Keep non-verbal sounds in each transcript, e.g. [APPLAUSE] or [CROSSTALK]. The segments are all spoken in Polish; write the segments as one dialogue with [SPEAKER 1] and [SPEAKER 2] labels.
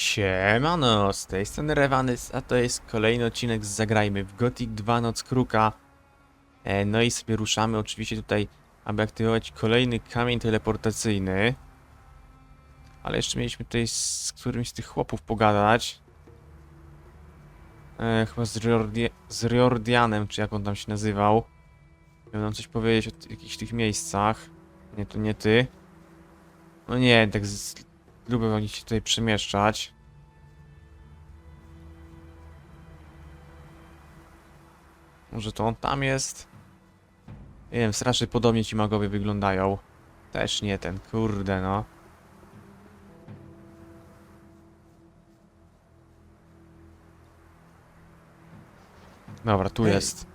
[SPEAKER 1] Siemano, z tej strony Rewanys, a to jest kolejny odcinek z Zagrajmy w Gothic 2 Noc Kruka. E, no i sobie ruszamy oczywiście tutaj, aby aktywować kolejny kamień teleportacyjny. Ale jeszcze mieliśmy tutaj z którymś z tych chłopów pogadać. E, chyba z, Riordi z Riordianem, czy jak on tam się nazywał. Miał nam coś powiedzieć o jakichś tych miejscach. Nie, to nie ty. No nie, tak z... lubię oni się tutaj przemieszczać. Może to on tam jest? Nie wiem, strasznie podobnie ci magowie wyglądają. Też nie ten, kurde no. Dobra, tu
[SPEAKER 2] Hej.
[SPEAKER 1] jest.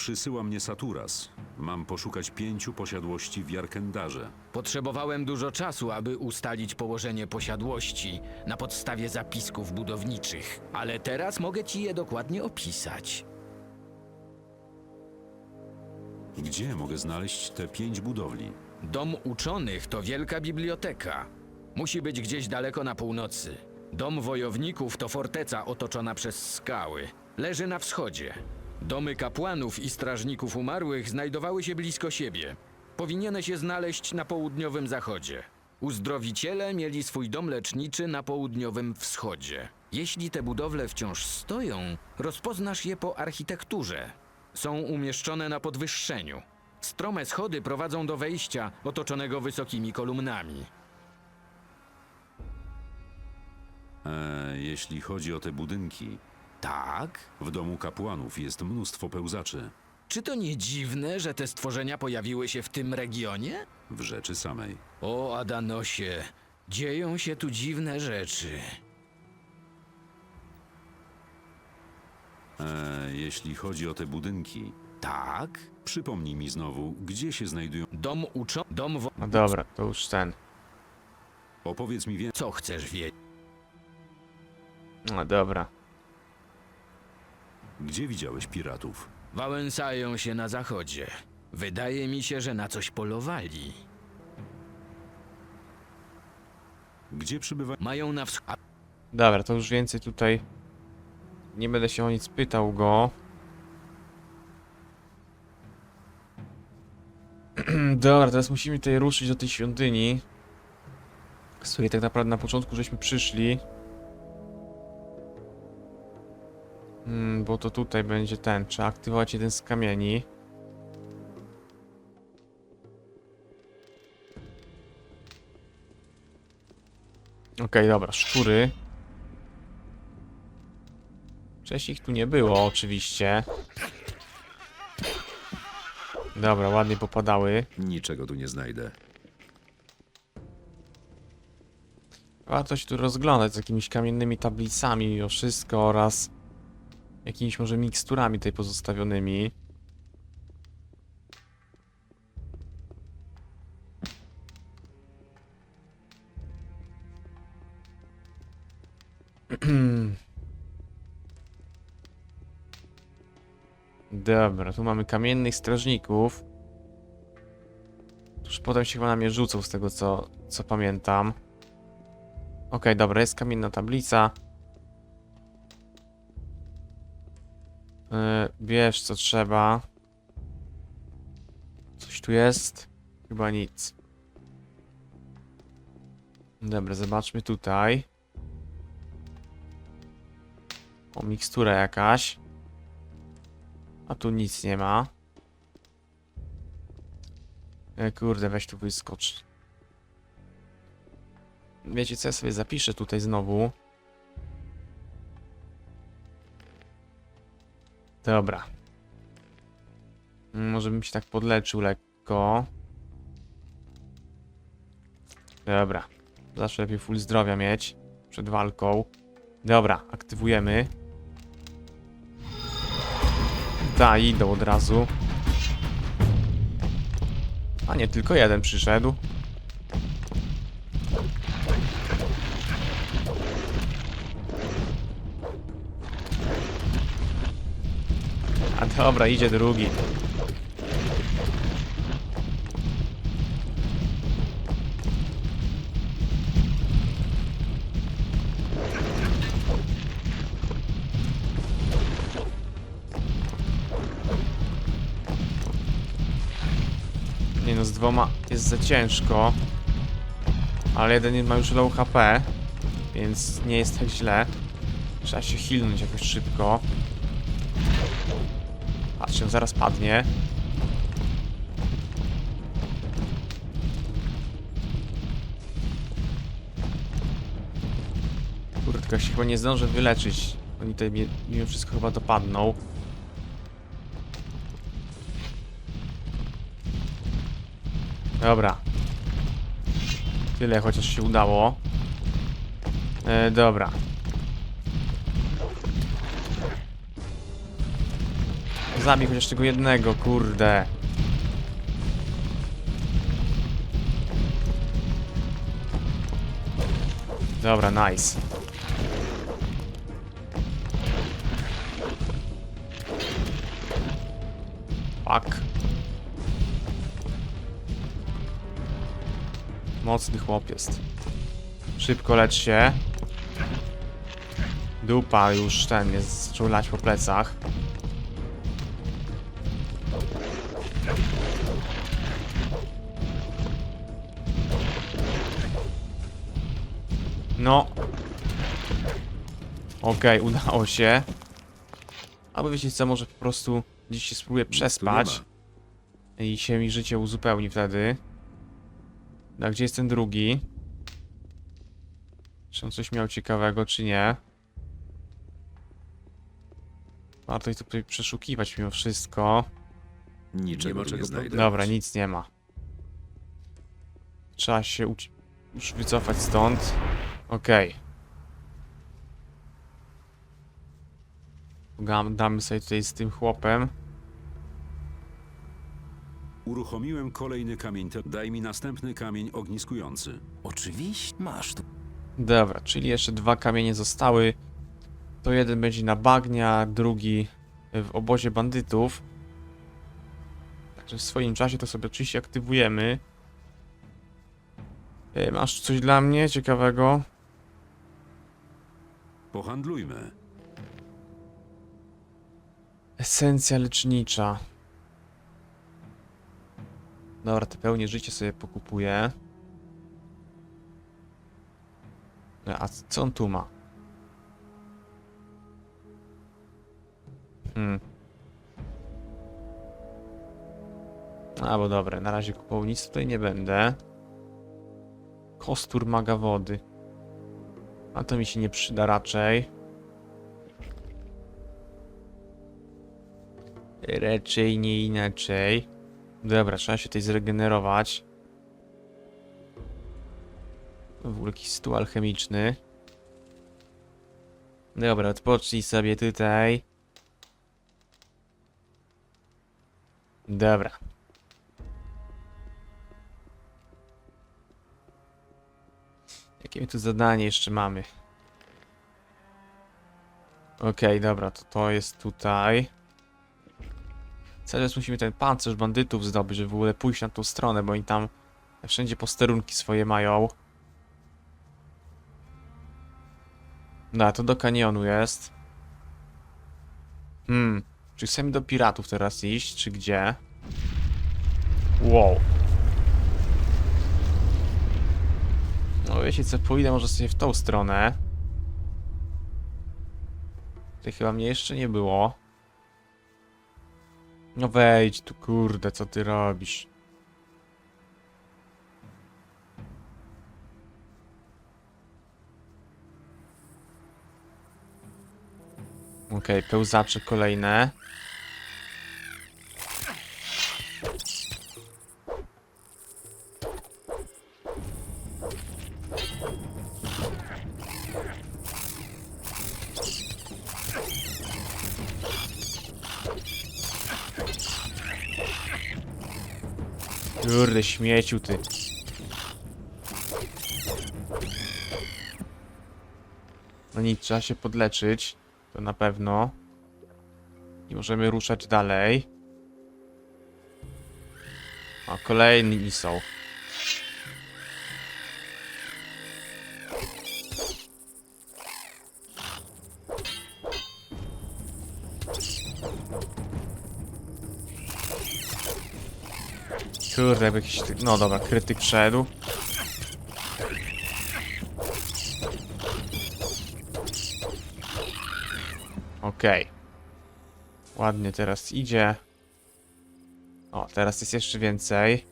[SPEAKER 2] Przysyła mnie Saturas. Mam poszukać pięciu posiadłości w Jarkendarze.
[SPEAKER 3] Potrzebowałem dużo czasu, aby ustalić położenie posiadłości na podstawie zapisków budowniczych, ale teraz mogę ci je dokładnie opisać.
[SPEAKER 2] Gdzie mogę znaleźć te pięć budowli?
[SPEAKER 3] Dom uczonych to wielka biblioteka. Musi być gdzieś daleko na północy. Dom wojowników to forteca otoczona przez skały. Leży na wschodzie. Domy kapłanów i strażników umarłych znajdowały się blisko siebie. Powinieneś je znaleźć na południowym zachodzie. Uzdrowiciele mieli swój dom leczniczy na południowym wschodzie. Jeśli te budowle wciąż stoją, rozpoznasz je po architekturze. Są umieszczone na podwyższeniu. Strome schody prowadzą do wejścia otoczonego wysokimi kolumnami.
[SPEAKER 2] E, jeśli chodzi o te budynki,
[SPEAKER 3] Tak?
[SPEAKER 2] w domu kapłanów jest mnóstwo pełzaczy.
[SPEAKER 3] Czy to nie dziwne, że te stworzenia pojawiły się w tym regionie?
[SPEAKER 2] W rzeczy samej.
[SPEAKER 3] O, Adanosie, dzieją się tu dziwne rzeczy.
[SPEAKER 2] E, jeśli chodzi o te budynki,
[SPEAKER 3] Tak?
[SPEAKER 2] przypomnij mi znowu, gdzie się znajdują.
[SPEAKER 3] Dom uczą... Dom wo...
[SPEAKER 1] No dobra, to już ten.
[SPEAKER 2] Opowiedz mi więcej.
[SPEAKER 3] Co chcesz wiedzieć?
[SPEAKER 1] No dobra.
[SPEAKER 2] Gdzie widziałeś piratów?
[SPEAKER 3] Wałęsają się na zachodzie. Wydaje mi się, że na coś polowali.
[SPEAKER 2] Gdzie przybywa...
[SPEAKER 3] Mają na wschód...
[SPEAKER 1] Dobra, to już więcej tutaj nie będę się o nic pytał go. [CLEARS THROAT] Dobra, teraz musimy tutaj ruszyć do tej świątyni. Z której tak naprawdę na początku żeśmy przyszli. Hmm, bo to tutaj będzie ten. Trzeba aktywować jeden z kamieni. Okej, dobra, szczury. Wcześniej ich tu nie było, oczywiście. Dobra, ładnie popadały.
[SPEAKER 2] Niczego tu nie znajdę.
[SPEAKER 1] Warto się tu rozglądać z jakimiś kamiennymi tablicami mimo wszystko oraz jakimiś może miksturami tutaj pozostawionymi. [CLEARS THROAT] Dobra, tu mamy kamiennych strażników. Tuż potem się chyba na mnie rzucą z tego co, co pamiętam. Okej, dobra, jest kamienna tablica. Yy, bierz co trzeba. Coś tu jest? Chyba nic. Dobra, zobaczmy tutaj. O, mikstura jakaś. A tu nic nie ma. E, kurde, weź tu wyskocz. Wiecie co, ja sobie zapiszę tutaj znowu. Dobra. Może bym się tak podleczył lekko. Dobra. Zawsze lepiej full zdrowia mieć przed walką. Dobra, aktywujemy. Da, idą od razu. A nie, tylko jeden przyszedł. A dobra, idzie drugi. Nie no, z dwoma jest za ciężko. Ale jeden ma już low HP, więc nie jest tak źle. Trzeba się healnąć jakoś szybko. On zaraz padnie. Kurtka się chyba nie zdążę wyleczyć. Oni tutaj mimo wszystko chyba dopadną. Dobra. Tyle chociaż się udało. E, dobra. Zabij chociaż tego jednego, kurde. Dobra, nice. Fuck. Mocny chłop jest. Szybko lecz się. Dupa już ten jest zaczął lać po plecach. No. Okej, [LAUGHS] udało się. Albo wiecie co, może po prostu dziś się spróbuję przespać. I się mi życie uzupełni wtedy. A gdzie jest ten drugi? Czy on coś miał ciekawego, czy nie? Warto ich tutaj przeszukiwać mimo wszystko.
[SPEAKER 2] Niczego nie, nie znajdę.
[SPEAKER 1] Dobra, nic nie ma. Trzeba się uci- już wycofać stąd. Okej. Okay. Damy sobie tutaj z tym chłopem.
[SPEAKER 2] Uruchomiłem kolejny kamień. Te... Daj mi następny kamień ogniskujący.
[SPEAKER 4] Oczywiście masz tu.
[SPEAKER 1] Dobra, czyli jeszcze dwa kamienie zostały. To jeden będzie na bagnia, drugi w obozie bandytów. Także w swoim czasie to sobie oczywiście aktywujemy. E, Masz coś dla mnie ciekawego?
[SPEAKER 2] Pohandlujmy.
[SPEAKER 1] Esencja lecznicza. Dobra, te pełnie życie sobie pokupuję. E, A co on tu ma? Hmm. A, bo dobra, na razie kupował nic tutaj nie będę. Kostur maga wody. A to mi się nie przyda raczej. Raczej nie inaczej. Dobra, trzeba się tutaj zregenerować. W ogóle jakiś stół alchemiczny. Dobra, odpocznij sobie tutaj. Dobra. Jakie my tu zadanie jeszcze mamy? Okej, dobra, to to jest tutaj. Cały musimy ten pancerz bandytów zdobyć, żeby w ogóle pójść na tą stronę, bo oni tam wszędzie posterunki swoje mają. No, to do kanionu jest. Hmm, czy chcemy do piratów teraz iść, czy gdzie? Wow. No wiecie co, pójdę może sobie w tą stronę. Tutaj chyba mnie jeszcze nie było. No wejdź tu, kurde, co ty robisz? Okej, pełzacze kolejne. Kurde, śmieciu ty. No nic, trzeba się podleczyć. To na pewno. I możemy ruszać dalej. A kolejni są. Jakby jakiś... No dobra, krytyk wszedł. Okej. Ładnie teraz idzie. O, teraz jest jeszcze więcej.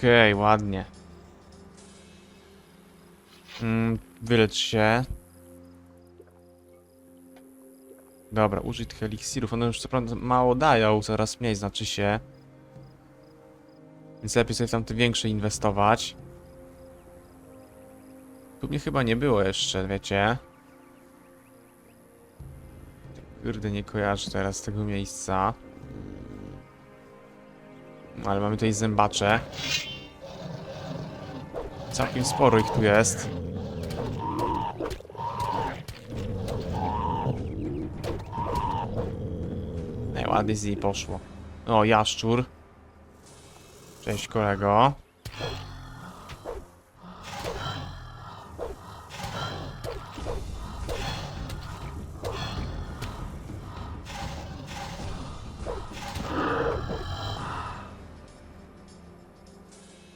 [SPEAKER 1] Okej, ładnie. Mm, wylecz się. Dobra, użyj tych eliksirów. One już co prawda mało dają, coraz mniej znaczy się. Więc lepiej sobie w tamte większe inwestować. Tu mnie chyba nie było jeszcze, wiecie. Kurde, nie kojarzę teraz tego miejsca. Ale mamy tutaj zębacze. Całkiem sporo ich tu jest. Ładnie z niej poszło. O, jaszczur. Cześć kolego.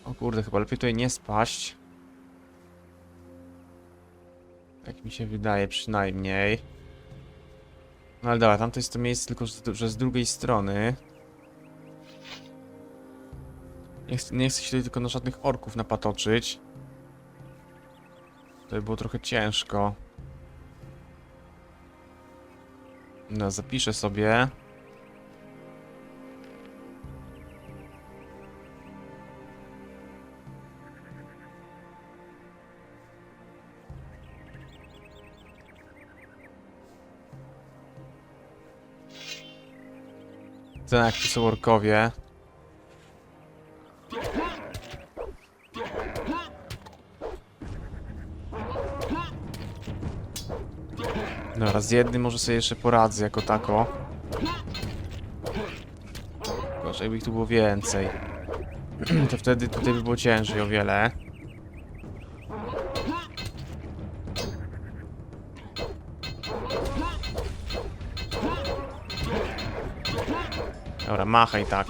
[SPEAKER 1] O kurde, chyba lepiej tutaj nie spaść. Tak mi się wydaje przynajmniej. No ale dobra, tam to jest to miejsce tylko, że, że z drugiej strony. Nie chcę, nie chcę się tutaj tylko na żadnych orków napatoczyć. To by było trochę ciężko. No, zapiszę sobie. Ten jak tu są orkowie. Dobra, z jednym może sobie jeszcze poradzę jako tako. Gorzej jakby ich tu było więcej. [CLEARS THROAT] To wtedy tutaj by było ciężej o wiele. Machaj tak.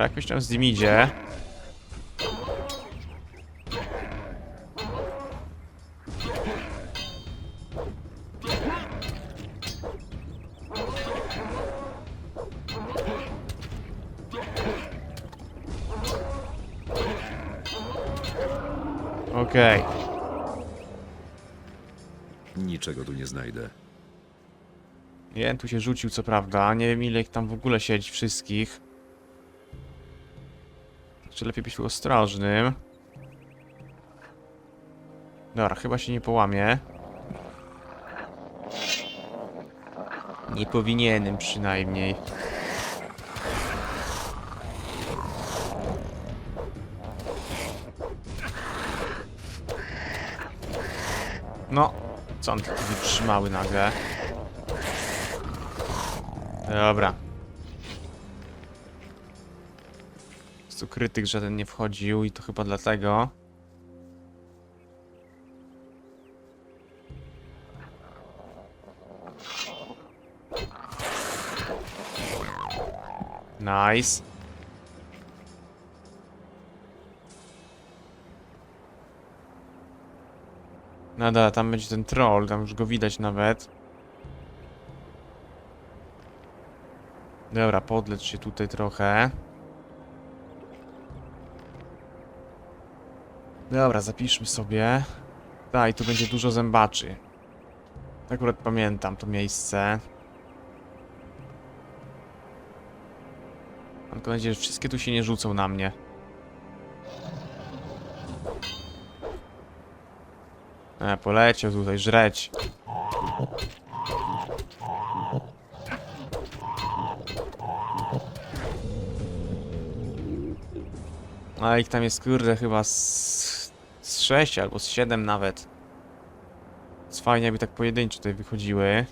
[SPEAKER 1] Dobra, jakoś tam z nim idzie. Okej.
[SPEAKER 2] Niczego tu nie znajdę.
[SPEAKER 1] Jeden tu się rzucił, co prawda. Nie wiem, ile ich tam w ogóle siedzi wszystkich. Czy lepiej być ostrożnym? Dobra, chyba się nie połamie. Nie powinienem przynajmniej. No, co on taki wytrzymały nagle? Dobra. Tu krytyk żaden nie wchodził i to chyba dlatego. Nice. No dobra, tam będzie ten troll, tam już go widać nawet. Dobra, podlecz się tutaj trochę. Dobra, zapiszmy sobie. Tak, tu będzie dużo zębaczy. Akurat pamiętam to miejsce. Mam nadzieję, że wszystkie tu się nie rzucą na mnie. E, poleciał tutaj żreć. A ich tam jest kurde chyba z 6 albo z 7 nawet. Jest fajnie jakby tak pojedynczo tutaj wychodziły.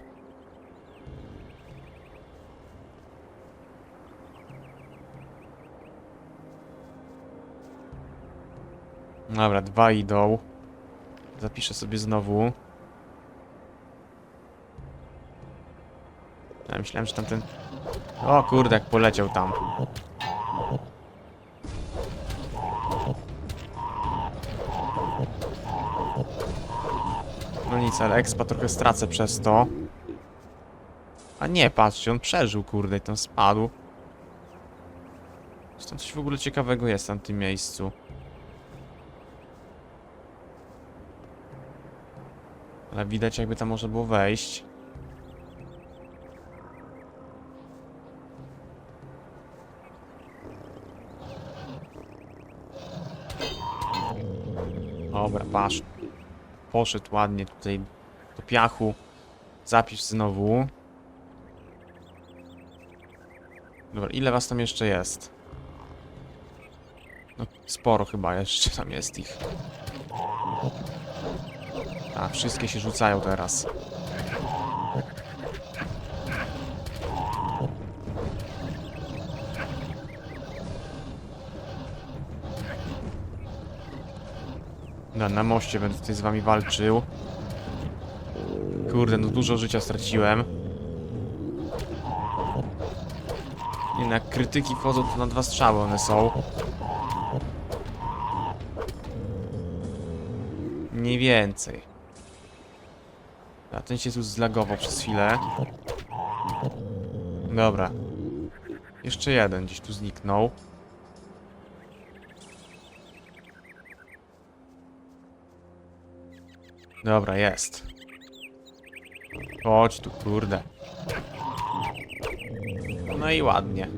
[SPEAKER 1] Dobra, dwa idą. Zapiszę sobie znowu. Ja myślałem, że tamten... O kurde, jak poleciał tam. Nic, ale expa trochę stracę przez to. A nie, patrzcie, on przeżył, kurde, i tam spadł. Tam coś w ogóle ciekawego jest na tym miejscu? Ale widać, jakby tam można było wejść. Dobra, patrz. Poszedł ładnie tutaj do piachu. Zapisz znowu. Dobra, ile was tam jeszcze jest? No, sporo chyba jeszcze tam jest ich. Tak, wszystkie się rzucają teraz. Na, na moście będę tutaj z wami walczył. Kurde, no dużo życia straciłem. No, jak krytyki wchodzą, na dwa strzały one są. Mniej więcej. A ten się tu zlagował przez chwilę. Dobra. Jeszcze jeden gdzieś tu zniknął. Dobra, jest. Chodź tu, kurde. No i ładnie.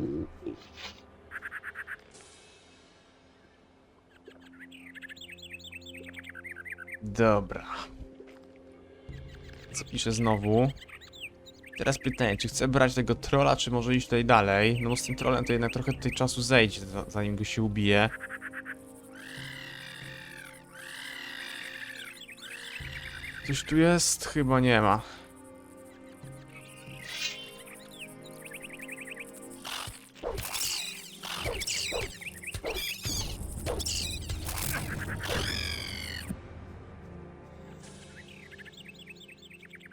[SPEAKER 1] Dobra. Zapiszę znowu. Teraz pytanie, czy chcę brać tego trolla, czy może iść tutaj dalej? No bo z tym trollem to jednak trochę tutaj czasu zejdzie, za- zanim go się ubije. Coś tu jest? Chyba nie ma.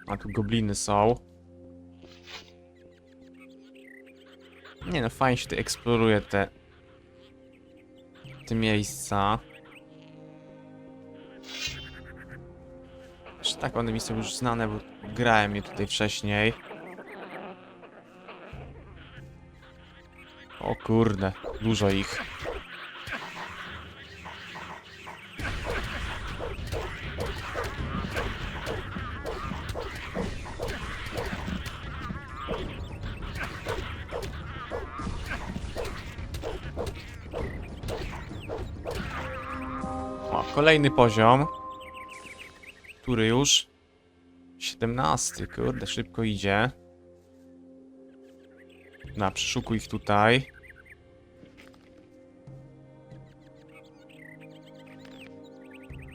[SPEAKER 1] A tu gobliny są. Nie no, fajnie się tutaj eksploruje te... te miejsca. Tak, one mi są już znane, bo grałem je tutaj wcześniej. O kurde, dużo ich. O, kolejny poziom. Który już? 17, kurde, szybko idzie. Na, przeszukuj ich tutaj.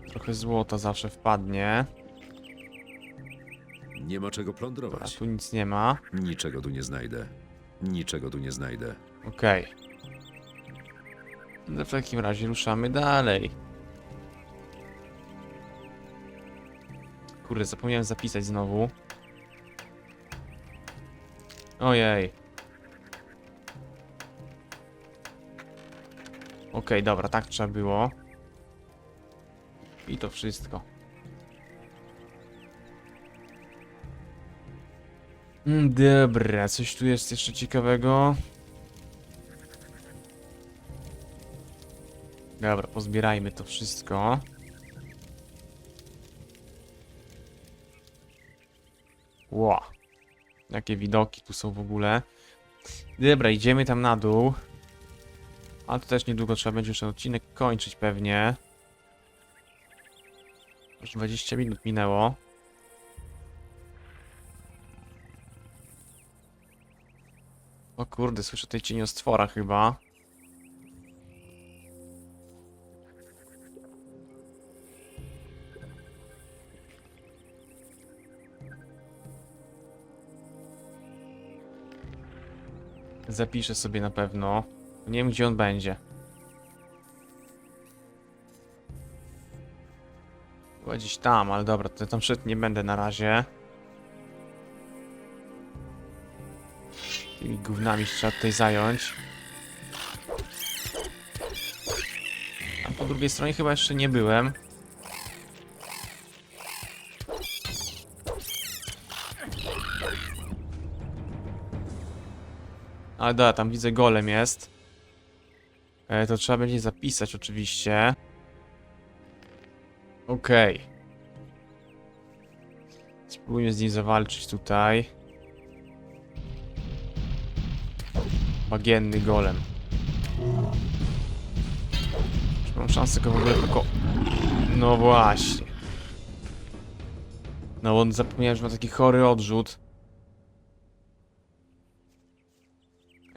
[SPEAKER 1] Trochę złota zawsze wpadnie.
[SPEAKER 2] Nie ma czego
[SPEAKER 1] A
[SPEAKER 2] plądrować.
[SPEAKER 1] tu nic nie ma.
[SPEAKER 2] Niczego tu nie znajdę. Niczego tu nie znajdę.
[SPEAKER 1] Okej. No w takim razie ruszamy dalej. Kurde, zapomniałem zapisać znowu. Ojej. Okej, dobra, tak trzeba było. I to wszystko. Mm, Dobra, coś tu jest jeszcze ciekawego. Dobra, pozbierajmy to wszystko. Ło. Jakie widoki tu są w ogóle. Dobra, idziemy tam na dół. A to też niedługo trzeba będzie już odcinek kończyć pewnie. Już 20 minut minęło. O kurde, słyszę tej cieniostwora chyba. Zapiszę sobie na pewno. Nie wiem gdzie on będzie. Chyba gdzieś tam, ale dobra, to tam szedł nie będę na razie. Tymi gównami się trzeba tutaj zająć. A po drugiej stronie chyba jeszcze nie byłem. Ale dobra, tam widzę golem jest. E, to trzeba będzie zapisać oczywiście. Okej. Spróbujmy z nim zawalczyć tutaj. Bagienny golem. Czy mam szansę go w ogóle. No właśnie. No bo zapomniałem, że ma taki chory odrzut.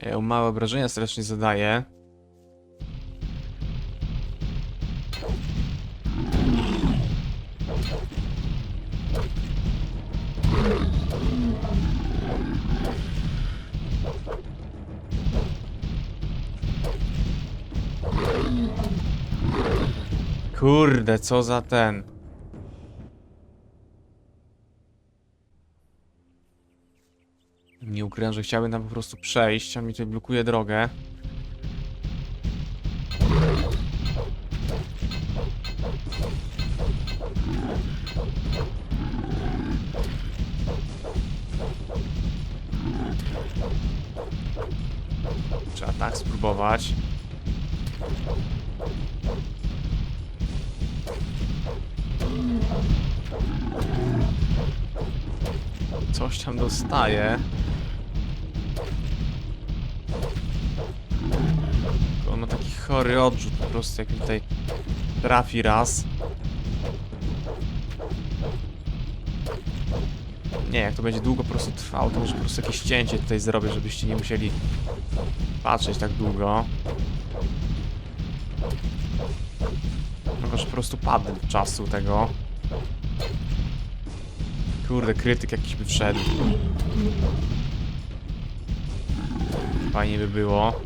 [SPEAKER 1] Ja małe obrażenia strasznie zadaje. Kurde, co za ten. Nie ukrywam, że chciałbym tam po prostu przejść, a mi tutaj blokuje drogę. Trzeba tak spróbować. Coś tam dostaje. On ma taki chory odrzut po prostu, jak mi tutaj trafi raz. Nie, jak to będzie długo po prostu trwało, to może po prostu jakieś cięcie tutaj zrobię, żebyście nie musieli patrzeć tak długo. No, że po prostu padł czasu tego. Kurde, krytyk jakiś by wszedł. Fajnie by było.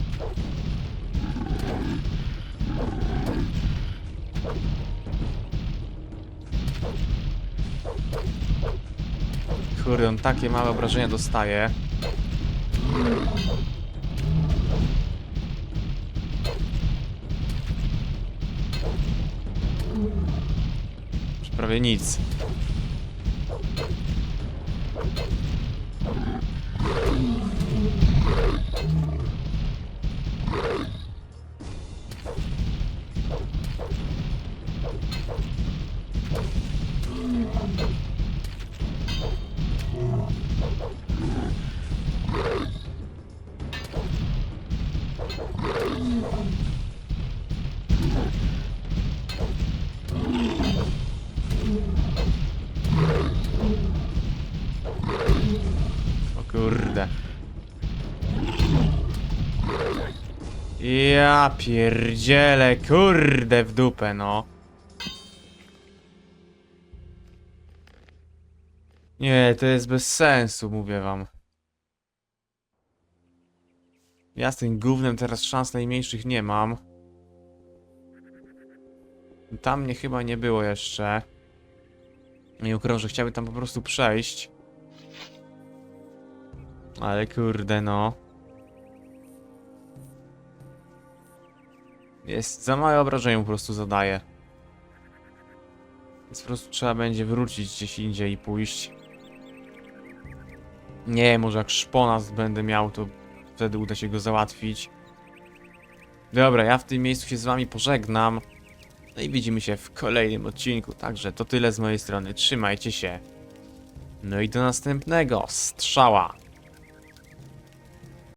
[SPEAKER 1] Kurde, on takie małe obrażenia dostaje. Prawie nic. Ja pierdzielę, kurde w dupę, no. Nie, to jest bez sensu, mówię wam. Ja z tym gównem teraz szans najmniejszych nie mam. Tam mnie chyba nie było jeszcze. Nie że chciałbym tam po prostu przejść. Ale kurde no. Jest za małe obrażenie po prostu zadaje. Więc po prostu trzeba będzie wrócić gdzieś indziej i pójść. Nie, może jak szponast będę miał, to wtedy uda się go załatwić. Dobra, ja w tym miejscu się z wami pożegnam. No i widzimy się w kolejnym odcinku. Także to tyle z mojej strony. Trzymajcie się. No i do następnego. Strzała.